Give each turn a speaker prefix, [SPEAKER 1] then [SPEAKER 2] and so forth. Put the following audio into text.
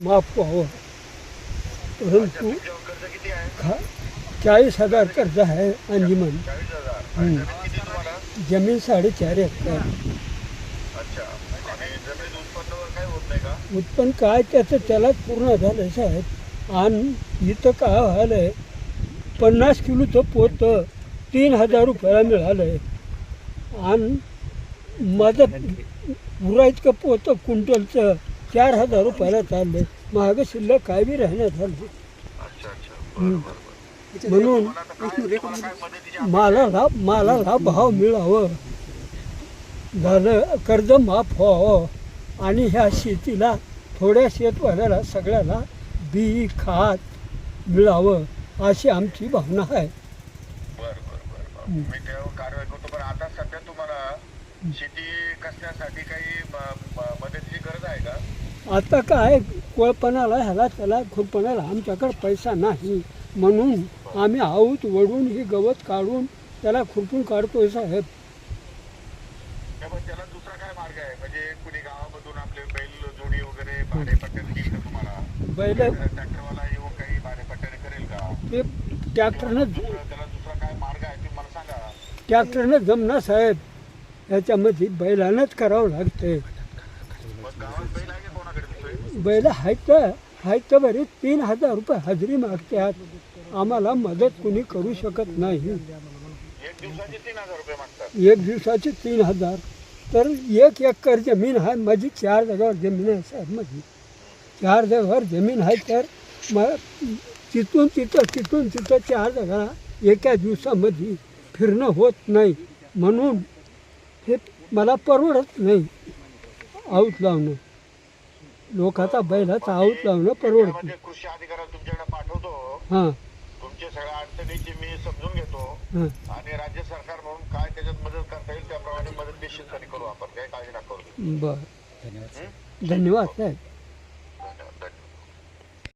[SPEAKER 1] माफ व्हावं परंतु खा चाळीस हजार कर्ज आहे अंजिमन
[SPEAKER 2] चाळीस
[SPEAKER 1] हम्म.
[SPEAKER 2] जमीन
[SPEAKER 1] साडेचार एकर। उत्पन्न काय त्याचं त्यालाच पूर्ण झालं साहेब। आणि इथं काय व्हायलं आहे पन्नास किलोचं पोतं तीन हजार रुपयाला मिळालं आहे आणि माझं पुरा इतकं पोतं कुंटलचं चार हजार रुपयाला चाललं मागं शिल्लक काय बी राहण्यात झालं. म्हणून मालाला मालाला भाव मिळावं. झालं कर्ज माफ व्हावं. आणि ह्या शेतीला थोड्या शेतवाल्याला सगळ्याला बी खात मिळावं अशी आमची भावना आहे.
[SPEAKER 2] बर बर बर बर. मी त्यावर कारवाई करतो पण आता सध्या तुम्हाला शेती काही मदतीची गरज आहे का?
[SPEAKER 1] आता काय कोळपणाला ह्याला त्याला खुरपणाला आमच्याकडे पैसा नाही. म्हणून आम्ही आऊत वडून ही गवत काढून त्याला खुरपून काढतोय साहेब.
[SPEAKER 2] त्याला दुसरा काय मार्ग आहे? म्हणजे कुणी गावामधून आपले बैल जोडी वगैरे भाडेपट्ट्याने देईल का तुम्हाला?
[SPEAKER 1] बैल
[SPEAKER 2] ट्रॅक्टरवाला येऊन काही करेल का?
[SPEAKER 1] ते ट्रॅक्टरनं
[SPEAKER 2] त्याला दुसरा काय मार्ग आहे तुम्ही मला सांगा.
[SPEAKER 1] ट्रॅक्टरनं जमना साहेब. याच्यामध्ये बैलानंच करावं लागते
[SPEAKER 2] बैल आहे
[SPEAKER 1] आहेत तर आहेत तर बरे. तीन हजार रुपये हजेरी मागतात. आम्हाला मदत कुणी करू शकत नाही. एक दिवसाचे तीन हजार. तर एक एकर जमीन आहे. माझी चार जागावर जमीन आहे साहेब माझी. चार जगावर जमीन आहे तर मग तिथून तिथं तिथून तिथं चार जागा एका दिवसामध्ये फिरणं होत नाही. म्हणून हे मला परवडत नाही. आऊत लावणं. लोकाचा बैलाचा आऊत लावणं परवडत
[SPEAKER 2] म्हणजे कृषी अधिकाऱ्याला तुमच्याकडे पाठवतो.
[SPEAKER 1] हां.
[SPEAKER 2] तुमच्या सगळ्या अडचणीची मी समजून घेतो.
[SPEAKER 1] हां.
[SPEAKER 2] आणि राज्य सरकार म्हणून काय त्याच्यात मदत करता येईल त्याप्रमाणे मदत निश्चितपणे करू आपण. काही काळजी नका करू.
[SPEAKER 1] बरं. धन्यवाद साहेब.